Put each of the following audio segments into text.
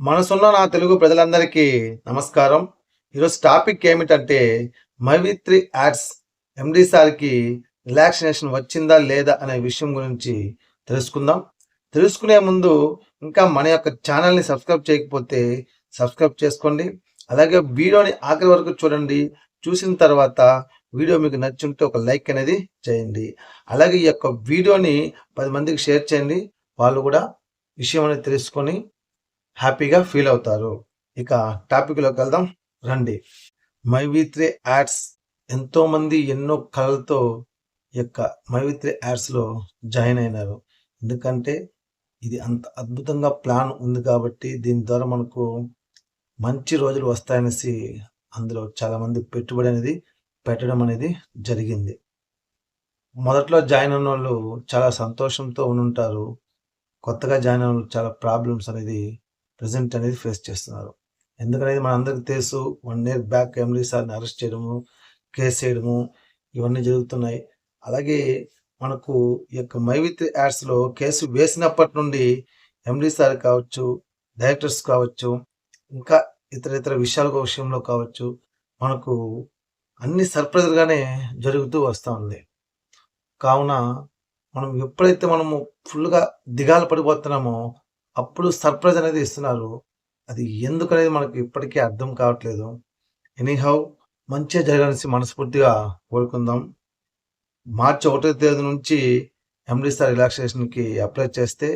మనసున్న నా తెలుగు ప్రజలందరికీ నమస్కారం. ఈరోజు టాపిక్ ఏమిటంటే మవిత్రి యాడ్స్ ఎండి సార్కి రిలాక్సినేషన్ వచ్చిందా లేదా అనే విషయం గురించి తెలుసుకుందాం. తెలుసుకునే ముందు ఇంకా మన యొక్క ఛానల్ని సబ్స్క్రైబ్ చేయకపోతే సబ్స్క్రైబ్ చేసుకోండి. అలాగే వీడియోని ఆఖరి వరకు చూడండి. చూసిన తర్వాత వీడియో మీకు నచ్చుంటే ఒక లైక్ అనేది చేయండి. అలాగే ఈ యొక్క వీడియోని పది మందికి షేర్ చేయండి. వాళ్ళు కూడా విషయం అనేది తెలుసుకొని హ్యాపీగా ఫీల్ అవుతారు. ఇక టాపిక్లోకి వెళ్దాం. రండి. మైవిత్రే త్రీ యాడ్స్ ఎంతోమంది ఎన్నో కళలతో యొక్క మైవిత్రే త్రీ యాడ్స్లో జాయిన్ అయినారు. ఎందుకంటే ఇది అంత అద్భుతంగా ప్లాన్ ఉంది కాబట్టి దీని ద్వారా మనకు మంచి రోజులు వస్తాయనేసి అందులో చాలామంది పెట్టుబడి అనేది పెట్టడం అనేది జరిగింది. మొదట్లో జాయిన్ అయిన వాళ్ళు చాలా సంతోషంతో ఉంటారు కొత్తగా జాయిన్ అయిన వాళ్ళు చాలా ప్రాబ్లమ్స్ అనేది ప్రజెంట్ అనేది ఫేస్ చేస్తున్నారు. ఎందుకనేది మనందరికీ తెలుసు వన్ ఇయర్ బ్యాక్ ఎండీ సార్ని అరెస్ట్ చేయడము కేసు చేయడము ఇవన్నీ జరుగుతున్నాయి. అలాగే మనకు ఈ యొక్క మైవిత్ యాడ్స్లో కేసు వేసినప్పటి నుండి ఎండీ సార్ కావచ్చు డైరెక్టర్స్ కావచ్చు ఇంకా ఇతర ఇతర విషయాల విషయంలో కావచ్చు మనకు అన్ని సర్ప్రైజ్గానే జరుగుతూ వస్తూ ఉంది. కావున మనం ఎప్పుడైతే మనము ఫుల్గా దిగాలు పడిపోతున్నామో అప్పుడు సర్ప్రైజ్ అనేది ఇస్తున్నారు. అది ఎందుకు అనేది మనకు ఇప్పటికీ అర్థం కావట్లేదు. ఎనీహౌ మంచిగా జరగాలని మనస్ఫూర్తిగా కోరుకుందాం. మార్చి ఒకటో తేదీ నుంచి ఎండి సార్ రిలాక్సేషన్కి అప్లై చేస్తే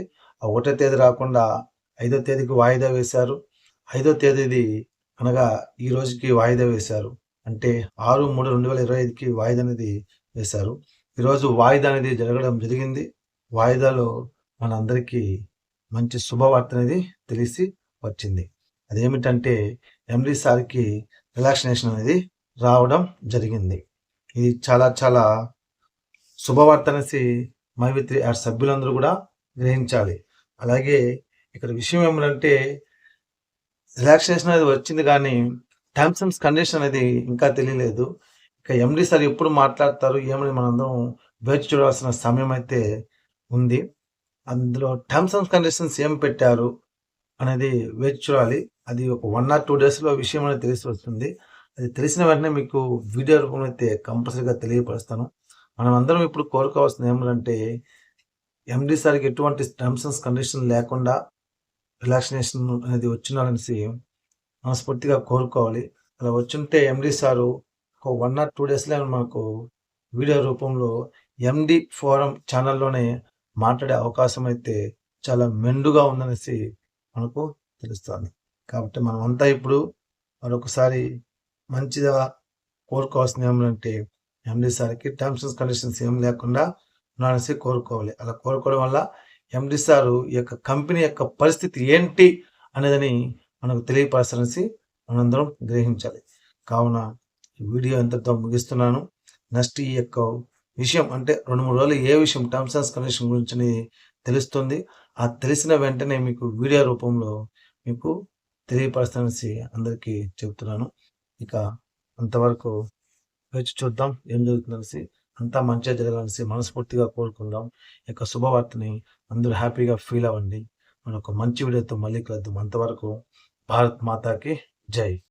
ఆ ఒకటో తేదీ రాకుండా ఐదో తేదీకి వాయిదా వేశారు. ఐదో తేదీది అనగా ఈ రోజుకి వాయిదా వేశారు. అంటే ఆరు మూడు రెండు వేల ఇరవై ఐదుకి వాయిదా అనేది వేశారు. ఈరోజు వాయిదా అనేది జరగడం జరిగింది. వాయిదాలో మనందరికీ మంచి శుభవార్త అనేది తెలిసి వచ్చింది. అదేమిటంటే ఎండి సార్కి రిలాక్సినేషన్ అనేది రావడం జరిగింది. ఇది చాలా చాలా శుభవార్త అనేసి మైవిత్రి ఆ సభ్యులందరూ కూడా గ్రహించాలి. అలాగే ఇక్కడ విషయం ఏమిటంటే రిలాక్సేషన్ అనేది వచ్చింది కానీ టర్మ్స్ అండ్ కండిషన్ అనేది ఇంకా తెలియలేదు. ఇక ఎండి సార్ ఎప్పుడు మాట్లాడతారు ఏమని మనందరం వేచి చూడాల్సిన సమయం అయితే ఉంది. అందులో టర్మ్స్ అండ్ కండిషన్స్ ఏం పెట్టారు అనేది వేచి చూడాలి. అది ఒక వన్ ఆర్ టూ డేస్లో విషయం అనేది తెలిసి వస్తుంది. అది తెలిసిన వెంటనే మీకు వీడియో రూపంలో అయితే కంపల్సరీగా తెలియపరుస్తాను. మనం అందరం ఇప్పుడు కోరుకోవాల్సింది ఏమిటంటే ఎండి సార్కి ఎటువంటి టర్మ్స్ అండ్ కండిషన్ లేకుండా రిలాక్సినేషన్ అనేది వచ్చినాలనేసి మనస్ఫూర్తిగా కోరుకోవాలి. అలా వచ్చుంటే ఎండి సారు ఒక వన్ ఆర్ టూ డేస్లో మనకు వీడియో రూపంలో ఎండి ఫోరం ఛానల్లోనే మాట్లాడే అవకాశం అయితే చాలా మెండుగా ఉందనేసి మనకు తెలుస్తుంది. కాబట్టి మనం అంతా ఇప్పుడు మరొకసారి మంచిగా కోరుకోవాల్సింది ఏమంటే ఎండీ సార్కి టర్మ్స్ అండ్ కండిషన్స్ ఏం లేకుండా ఉన్నానేసి కోరుకోవాలి. అలా కోరుకోవడం వల్ల ఎండి సారు ఈ యొక్క కంపెనీ యొక్క పరిస్థితి ఏంటి అనేదని మనకు తెలియపరచాలనేసి మనందరం గ్రహించాలి. కావున ఈ వీడియో ఎంతతో ముగిస్తున్నాను. నెక్స్ట్ ఈ యొక్క విషయం అంటే రెండు మూడు రోజులు ఏ విషయం టర్మ్స్ అండ్ కండిషన్ గురించి తెలుస్తుంది. ఆ తెలిసిన వెంటనే మీకు వీడియో రూపంలో మీకు తెలియపరస్తానని అందరికీ చెబుతున్నాను. ఇక అంతవరకు వేచి చూద్దాం ఏం జరుగుతుందనేసి. అంతా మంచిగా జరగాలనేసి మనస్ఫూర్తిగా కోరుకుందాం. ఇక శుభవార్తని అందరూ హ్యాపీగా ఫీల్ అవ్వండి. మన ఒక మంచి వీడియోతో మళ్ళీ కలుద్దాం. అంతవరకు భారత్ మాతాకి జై.